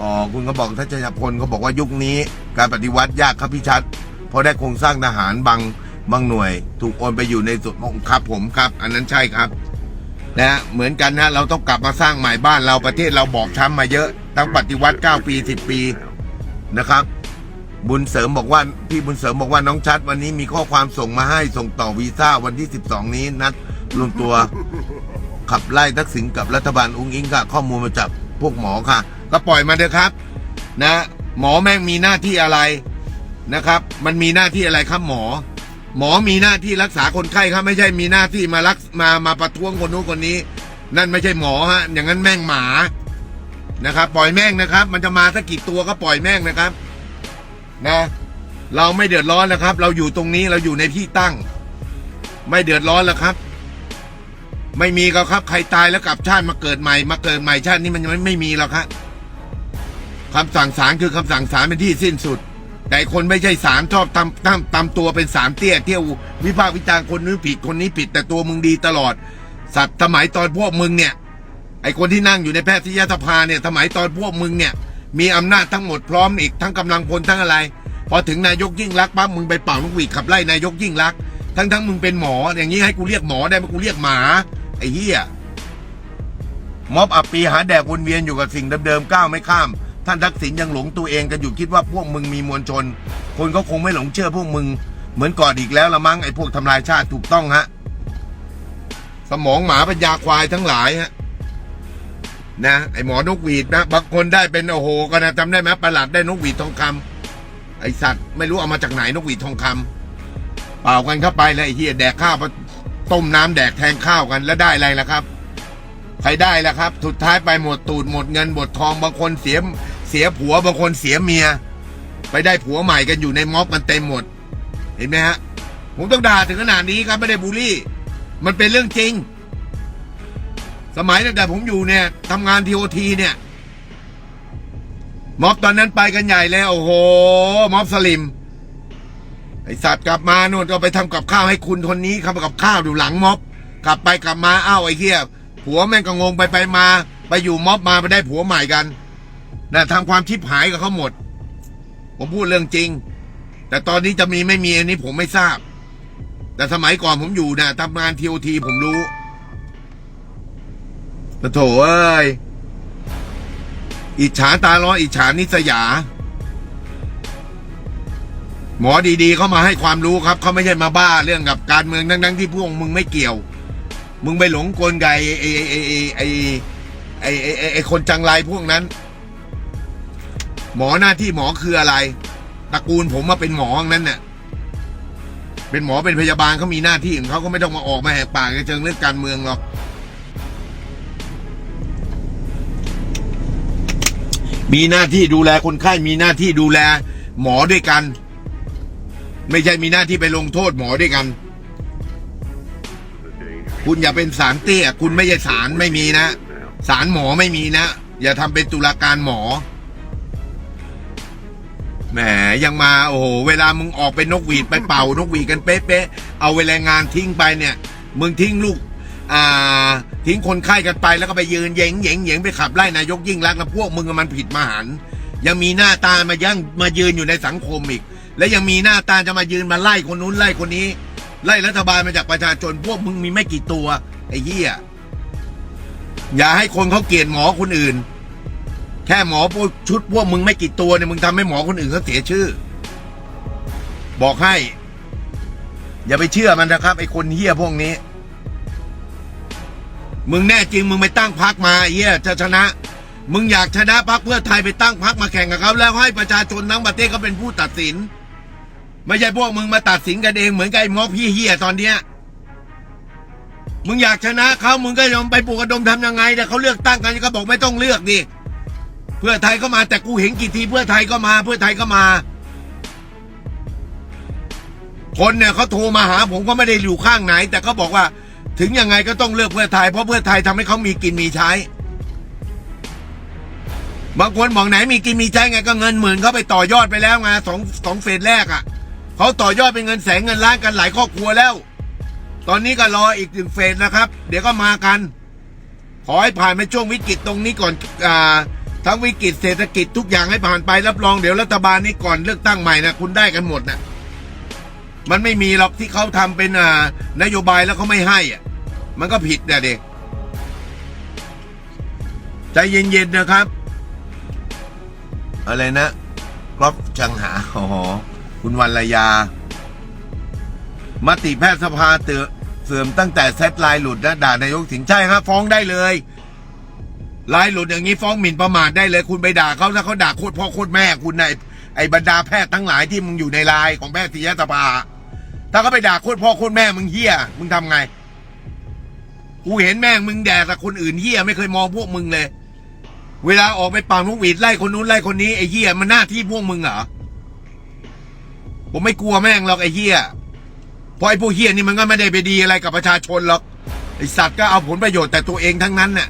อ๋อคุณก็บอกท่านชัยพลเขาบอกว่ายุคนี้ การปฏิวัติยากครับพี่ชัด เพราะได้โครงสร้างทหารบางบางหน่วย ถูกโอนไปอยู่ในส่วนของครับผมครับ อันนั้นใช่ครับนะฮะเหมือนกันนะเราต้องกลับมาสร้างใหม่บ้านเราประเทศเราบอบช้ำมาเยอะตั้งปฏิวัติ 9 ปี 10 ปีนะครับ บุญเสริมบอกว่าพี่บุญเสริมบอกว่าน้องชัด วันนี้มีข้อความส่งมาให้ส่งต่อวีซ่าวันที่ 12 นี้นัดรวมตัวขับไล่ทักษิณกับรัฐบาลอุ้งอิงค่ะ ข้อมูลมาจากพวกหมอค่ะ ก็ปล่อยมาเถอะครับ นะ หมอแม่งมีหน้าที่อะไรนะครับ มันมีหน้าที่อะไรครับหมอ หมอมีหน้าที่รักษาคนไข้ครับไม่ใช่มีหน้าที่มารักมามาประท้วงคนนู้นคนนี้ นั่นไม่ใช่หมอฮะอย่างนั้นแม่งหมานะครับ ปล่อยแม่งนะครับ มันจะมาสักกี่ตัวก็ปล่อยแม่งนะครับ นะ เราไม่เดือดร้อนนะครับ เราอยู่ตรงนี้เราอยู่ในที่ตั้ง ไม่เดือดร้อนแล้วครับ ไม่มีก็ครับ ใครตายแล้วกลับชาติมาเกิดใหม่ มาเกิดใหม่ชาตินี้มันยังไม่มีหรอกครับ คำสั่งศาลคือคำสั่งศาลเป็นที่สิ้นสุด แต่คนไม่ใช่ศาลชอบตำตำตำตัวเป็นสามเตี้ยเที่ยววิพากษ์วิจารณ์คนนู้นผิดคนนี้ผิดแต่ตัวมึงดีตลอด สัตว์สมัยตอนพวกมึงเนี่ยไอคนที่นั่งอยู่ในแพทยสภาเนี่ยสมัยตอนพวกมึงเนี่ยมีอำนาจทั้งหมดพร้อมอีกทั้งกำลังพลทั้งอะไร พอถึงนายกยิ่งรักปั๊บมึงไปเป่านกหวีดขับไล่นายกยิ่งรัก ทั้งทั้งมึงเป็นหมอ อย่างนี้ให้กูเรียกหมอได้ไหมกูเรียกหมาไอ้เหี้ยม็อบอับปีหาแดกวนเวียนอยู่กับสิ่งเดิมๆก้าวไม่ข้าม ท่านทักษิณยังหลงตัวเองกันอยู่คิดว่าพวกมึงมีมวลชน คนก็คงไม่หลงเชื่อพวกมึง เหมือนก่อนอีกแล้วละมั้งไอ้พวกทำลายชาติถูกต้องฮะ สมองหมาปัญญาควายทั้งหลายฮะนะไอหมอนกหวีดนะบางคนได้เป็นโอ้โหก็นะจำได้ไหมประหลัดได้นกหวีดทองคำไอสัตว์ไม่รู้เอามาจากไหนนกหวีดทองคำเป่ากันเข้าไปแล้วไอเฮียแดกข้าวต้มน้ำแดกแทงข้าวกันแล้วได้อะไรล่ะครับ ใครได้ล่ะครับ สุดท้ายไปหมดตูดหมดเงินหมดทองบางคนเสียเสียผัวบางคนเสียเมีย ไปได้ผัวใหม่กันอยู่ในม็อบกันเต็มหมด เห็นไหมฮะ ผมต้องด่าถึงขนาดนี้ครับไม่ได้บูลลี่ มันเป็นเรื่องจริง สมัยตั้งแต่ผมอยู่เนี่ยทำงานทีโอทีเนี่ย ม็อบตอนนั้นไปกันใหญ่เลยโอ้โห ม็อบสลิมไอสัตว์กลับมาโน่นก็ไปทำกับข้าวให้คุณคนนี้ทำกับข้าวอยู่หลังม็อบ กลับไปกลับมาอ้าวไอ้เหี้ย ผัวแม่งก็งงไปไปมา ไปอยู่ม็อบมาไปได้ผัวใหม่กันนะทำความชิบหายกับเขาหมด ผมพูดเรื่องจริง แต่ตอนนี้จะมีไม่มีอันนี้ผมไม่ทราบ แต่สมัยก่อนผมอยู่นะทำงานทีโอทีผมรู้ปะโถเอ้ยอิจฉาตาร้อนอิจฉานิสยา หมอดีๆ เขามาให้ความรู้ครับเขาไม่ใช่มาบ้าเรื่องกับการเมืองทั้งๆที่พวกมึงไม่เกี่ยว มึงไปหลงกลไกไอ้ไอ้ไอ้ไอ้ไอ้ไอ้คนจังไรพวกนั้น หมอหน้าที่หมอคืออะไรตระกูลผมมาเป็นหมอนั้นเนี่ยเป็นหมอเป็นพยาบาลเขามีหน้าที่ของเขาก็ไม่ต้องมาออกมาแหกปากในเชิงเรื่องการเมืองหรอกมีหน้าที่ดูแลคนไข้มีหน้าที่ดูแล หมอด้วยกัน ไม่ใช่มีหน้าที่ไปลงโทษหมอด้วยกัน คุณอย่าเป็นสารเตี้ย คุณไม่ใช่สารไม่มีนะ สารหมอไม่มีนะ อย่าทำเป็นตุลาการหมอ แหมยังมาโอ้โห เวลามึงออกเป็นนกหวีดไปเป่านกหวีดกันเป๊ะๆ เอาเวลางานทิ้งไปเนี่ย มึงทิ้งลูก อ่า ทิ้งคนไข้กันไปแล้วก็ไปยืนเยงเยงเยงไปขับไล่นายกยิ่งรักษณ์แล้วพวกมึงมันผิดมหันต์ยังมีหน้าตามายังมายืนอยู่ในสังคมอีก และยังมีหน้าตาจะมายืนมาไล่คนนู้นไล่คนนี้ ไล่รัฐบาลมาจากประชาชนพวกมึงมีไม่กี่ตัว ไอ้เหี้ยอย่าให้คนเขาเกลียดหมอคนอื่น แค่หมอพวกชุดพวกมึงไม่กี่ตัวเนี่ยมึงทำให้หมอคนอื่นเขาเสียชื่อ บอกให้ อย่าไปเชื่อมันนะครับ ไอ้คนเหี้ยพวกนี้ มึงแน่จริงมึงไปตั้งพักมาเหี้ยจะชนะ มึงอยากชนะพักเพื่อไทยไปตั้งพักมาแข่งกับเขาแล้วให้ประชาชนทั้งประเทศเขาเป็นผู้ตัดสิน ไม่ใช่พวกมึงมาตัดสินกันเองเหมือนกับไอ้ม็อบพี่เฮียตอนเนี้ย มึงอยากชนะเขามึงก็ยอมไปปลุกกระดมทำยังไงแต่เขาเลือกตั้งกันก็บอกไม่ต้องเลือกดิเพื่อไทยก็มาแต่กูเห็นกี่ทีเพื่อไทยก็มาเพื่อไทยก็มา คนเนี่ยเขาโทรมาหาผมก็ไม่ได้อยู่ข้างไหน แต่เขาบอกว่า ถึงยังไงก็ต้องเลือกเพื่อไทย เพราะเพื่อไทยทำให้เขามีกินมีใช้ บางคนบอกไหนมีกินมีใช้ไงก็เงินหมื่นเขาไปต่อยอดไปแล้วไงสองสองเฟสแรกอะ่ะ เขาต่อยอดเป็นเงินแสนเงินล้านกันหลายครอบครัวแล้ว ตอนนี้ก็รออีกหนึ่งเฟสนะครับ เดี๋ยวก็มากัน ขอให้ผ่านไปช่วงวิกฤตตรงนี้ก่อนอ่าทั้งวิกฤตเศรษฐกิจทุกอย่างให้ผ่านไปรับรองเดี๋ยวรัฐบาลนี้ก่อนเลือกตั้งใหม่นะคุณได้กันหมดนะมันไม่มีหรอกที่เขาทำเป็นอ่านโยบายแล้วเขาไม่ให้อะมันก็ผิดนะเด็กใจเย็นๆนะครับ อะไรนะกรอบจังหาอ๋อ คุณวรรยา มติแพทยสภาเตือเสื่อมตั้งแต่เซตไลน์หลุดนะด่านายกสิงใช่ฮะฟ้องได้เลยไลน์หลุดอย่างนี้ฟ้องหมิ่นประมาทได้เลย คุณไปด่าเขาถ้าเขาด่าโคตรพ่อโคตรแม่คุณในไอ้บรรดาแพทย์ทั้งหลายที่มึงอยู่ในไลน์ของแพทยสภาถ้าเขาไปด่าโคตรพ่อโคตรแม่มึงเฮี้ยมึงทำไงกูเห็นแม่งมึงแดกกับคนอื่นเฮี้ยไม่เคยมองพวกมึงเลย เวลาออกไปป่าลูกหวีดไล่คนนู้นไล่คนนี้ไอ้เฮี้ยมันหน้าที่พวกมึงเหรอ ผมไม่กลัวแม่งหรอกไอ้เฮียเพราะไอ้พวกเฮียนี่มันก็ไม่ได้ไปดีอะไรกับประชาชนหรอกไอสัตว์ก็เอาผลประโยชน์แต่ตัวเองทั้งนั้นน่ะ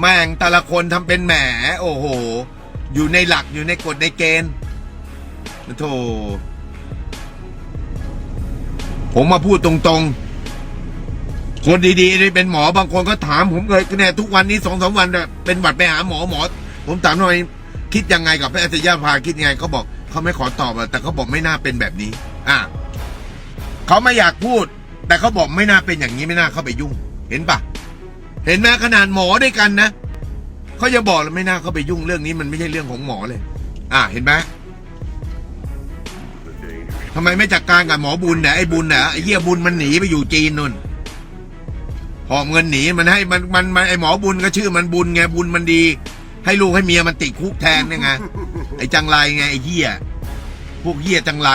แม่งแต่ละคนทำเป็นแหม โอ้โห อยู่ในหลักอยู่ในกฎในเกณฑ์โธ่ผมมาพูดตรงๆ คนดีๆที่เป็นหมอบางคนก็ถามผมเลยเนี่ยทุกวันนี้สองสามวันเนี่ยเป็นหวัดไปหาหมอหมอ ผมถามทำไมคิดยังไงกับแพทยภาคิดยังไงเขาบอก เขาไม่ขอตอบอะแต่เขาบอกไม่น่าเป็นแบบนี้ อะเขาไม่อยากพูด แต่เขาบอกไม่น่าเป็นอย่างนี้ไม่น่าเข้าไปยุ่ง เห็นปะเห็นไหมขนาดหมอด้วยกันนะเขาจะบอกแล้วไม่น่าเข้าไปยุ่งเรื่องนี้มันไม่ใช่เรื่องของหมอเลย อะเห็นไหมทำไมไม่จัดการกับหมอบุญเนี่ยไอ้บุญเนี่ยไอ้เหี้ยบุญมันหนีไปอยู่จีนนู่นหอบเงินหนีมันให้มันมันมันไอ้หมอบุญก็ชื่อมันบุญไงบุญมันดี ให้ลูกให้เมียมันติดคุกแทนเนี่ยไงไอ้จังไรไงไอ้เหี้ยพวกเหี้ยจังไร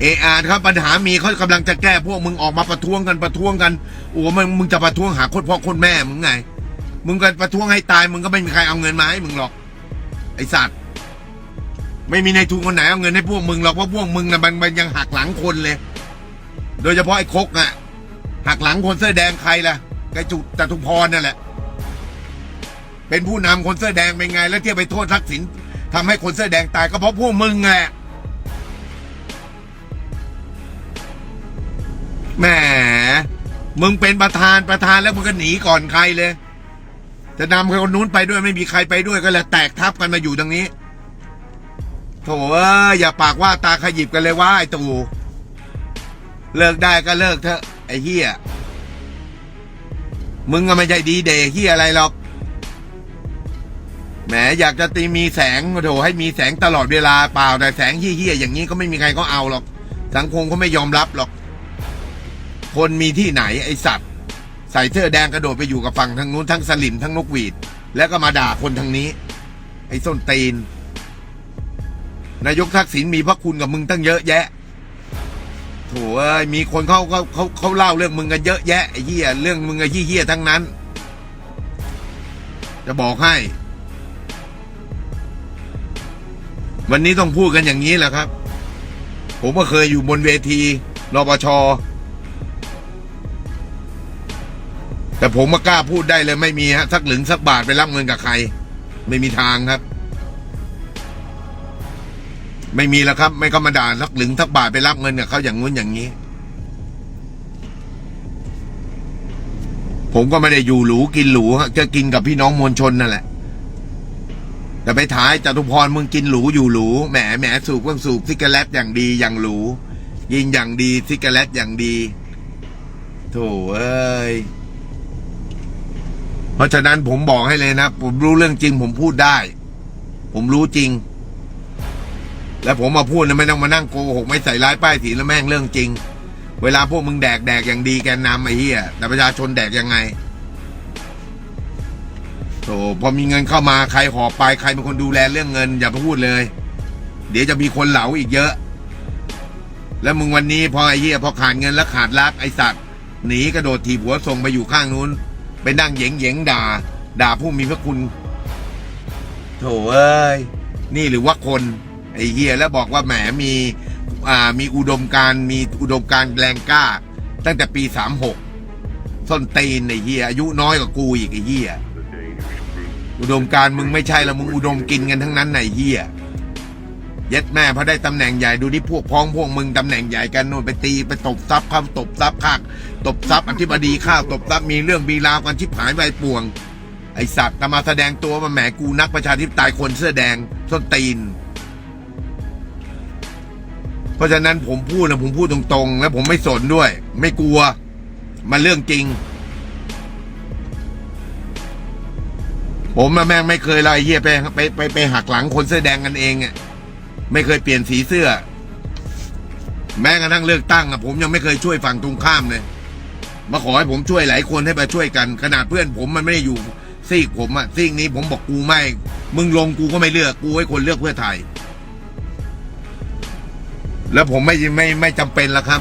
เออาครับปัญหามีเขากำลังจะแก้พวกมึงออกมาประท้วงกันประท้วงกันโอ้มึงมึงจะประท้วงหาคนพ่อคนแม่มึงไง มึงกันประท้วงให้ตายมึงก็ไม่มีใครเอาเงินมาให้มึงหรอก ไอสัตว์ ไม่มีในายทุนคนไหนเอาเงินให้พวกมึงหรอกเพราะพวกมึงนะมันมันยังหักหลังคนเลย โดยเฉพาะไอ้คกอะหักหลังคนเสื้อแดงใครล่ะ ไอ้จุจตุพรนั่นแหละ เป็นผู้นำคนเสื้อแดงเป็นไง แล้วเที่ยวไปโทษทักษิณทำให้คนเสื้อแดงตายก็เพราะพวกมึงไงแหมมึงเป็นประธานประธานแล้วมึงก็หนีก่อนใครเลย จะนำคนนู้นไปด้วยไม่มีใครไปด้วยก็เลยแตกทับกันมาอยู่ตรงนี้โถเอ้ยอย่าปากว่าตาขยิบกันเลยว่าไอ้ตู่เลิกได้ก็เลิกเถอะไอ้เฮีย มึงก็ไม่ใช่ดีเดย์เฮียอะไรหรอก แหมอยากจะตีมีแสงโถให้มีแสงตลอดเวลาเปล่าแต่แสงเฮี้ยๆอย่างนี้ก็ไม่มีใครก็เอาหรอก สังคมก็ไม่ยอมรับหรอก คนมีที่ไหนไอสัตว์ ใส่เสื้อแดงกระโดดไปอยู่กับฝั่งทางนู้นทั้งสลิมทั้งนกหวีด แล้วก็มาด่าคนทางนี้ ไอ้ส้นตีน นายกทักษิณมีพระคุณกับมึงตั้งเยอะแยะ โถเอ้ยมีคนเขาเขาเขาเขาเล่าเรื่องมึงกันเยอะแยะไอ้เหี้ยเรื่องมึงไอ้เหี้ยทั้งนั้น จะบอกให้ วันนี้ต้องพูดกันอย่างนี้แหละครับ ผมก็เคยอยู่บนเวทีนปชแต่ผมมากล้าพูดได้เลยไม่มีฮะสักหลึงสักบาทไปรับเงินกับใคร ไม่มีทางครับ ไม่มีแล้วครับ ไม่ก็มาด่าสักหลึงสักบาทไปรับเงินกับเขาอย่างงู้นอย่างนี้ ผมก็ไม่ได้อยู่หรูกินหรูฮะจะกินกับพี่น้องมวลชนนั่นแหละแต่ไปท้ายจตุพรมึงกินหรูอยู่หรูแหมแหมสูบเครื่องสูบซิกาเรตอย่างดีอย่างหรูยิงอย่างดีซิกาเรตอย่างดีโถเอ้ยเพราะฉะนั้นผมบอกให้เลยนะ ผมรู้เรื่องจริง ผมพูดได้ ผมรู้จริง แล้วผมมาพูดนะไม่ต้องมานั่งโกหกไม่ใส่ร้ายป้ายสีแล้วแม่งเรื่องจริง เวลาพวกมึงแดกแดกอย่างดีแกนนำไอ้เหี้ยแต่ประชาชนแดกยังไงโธ่พอมีเงินเข้ามาใครหอบไปใครเป็นคนดูแลเรื่องเงิน อย่าพูดเลย เดี๋ยวจะมีคนเหลาอีกเยอะ แล้วมึงวันนี้พอไอ้เหี้ยพอขาดเงินแล้วขาดรักไอ้สัตว์หนีกระโดดถีบหัวส่งไปอยู่ข้างนู้นไปนั่งเหยงเหยงด่า ด่าผู้มีพระคุณโถเอ้ยนี่หรือว่าคน ไอ้เฮียแล้วบอกว่าแหมมีอ่ามีอุดมการมีอุดมการแรงกล้า ตั้งแต่ปีสามหกส้นตีนไอ้เฮียอายุน้อยกว่ากูอีกไอ้เฮียอุดมการมึงไม่ใช่ล้วมึงอุดมกินกันทั้งนั้นไอ้เฮียเย็ดแม่พอได้ตำแหน่งใหญ่ดูที่พวกพ้องพวกมึงตำแหน่งใหญ่กันนู่นไปตีไปตบซับข้าวตบซับข้าตบซับอธิบดีข้าวตบซับมีเรื่องมีราวกันชิบหายไปป่วง ไอสัตว์ตมาแสดงตัวมาแหมกูนักประชาธิปไตยคนเสื้อแดงส้นตีน เพราะฉะนั้นผมพูดนะผมพูดตรงๆ แล้วผมไม่สนด้วย ไม่กลัว มันเรื่องจริง ผมแม่งไม่เคยเลยไอ้เหี้ยไปไปไปไปหักหลังคนเสื้อแดงกันเองอะไม่เคยเปลี่ยนสีเสื้อ แม้กระทั่งเลือกตั้งอะผมยังไม่เคยช่วยฝั่งตรงข้ามเลยมาขอให้ผมช่วยหลายคนให้มาช่วยกัน ขนาดเพื่อนผมมันไม่ได้อยู่ซีกผมอะซีกนี้ผมบอกกูไม่ มึงลงกูก็ไม่เลือกกูให้คนเลือกเพื่อไทย แล้วผมไม่ไม่ไม่จำเป็นแล้วครับ